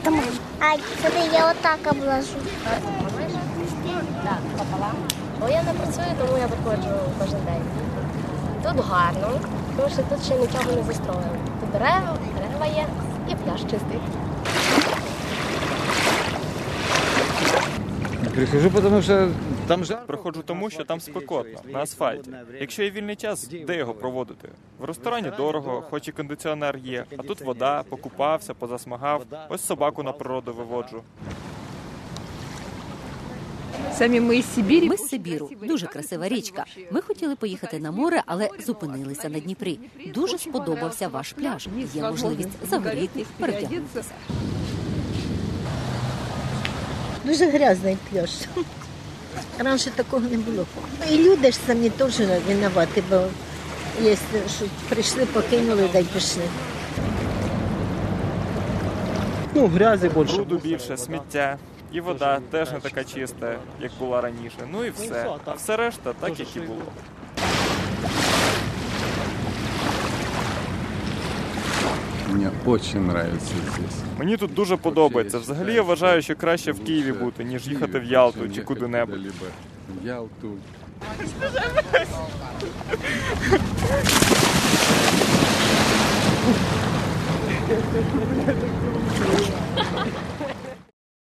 Это мама. Ай, смотри, я вот так обложу. Так, пополам. Бо я не працюю, тому я виходжу кожен день. Тут гарно, тому що тут ще нічого не застроєно. Тут дерева, дерева є і пляж чистий. Прихожу, тому що там жарко. Приходжу тому, що там спекотно, на асфальті. Якщо є вільний час, де його проводити? В ресторані дорого, хоч і кондиціонер є, а тут вода, покупався, позасмагав. Ось собаку на природу виводжу. Самі ми із Сибірі. Ми з Сибіру, дуже красива річка. Ми хотіли поїхати на море, але зупинилися на Дніпрі. Дуже сподобався ваш пляж. Є можливість загоріти, перевдягнутися. Дуже грязний пляж. Раніше такого не було. І люди ж самі теж винуваті, бо є, що прийшли, покинули, да й пішли. Ну, грязи більше. Бруду більше, сміття. І вода теж не така чиста, як була раніше. Ну і все. А все решта так, як і було. Мені дуже нравится здесь. Мені тут дуже подобається. Взагалі я вважаю, що краще в Києві бути, ніж їхати в Ялту чи куди-небудь. Ялту.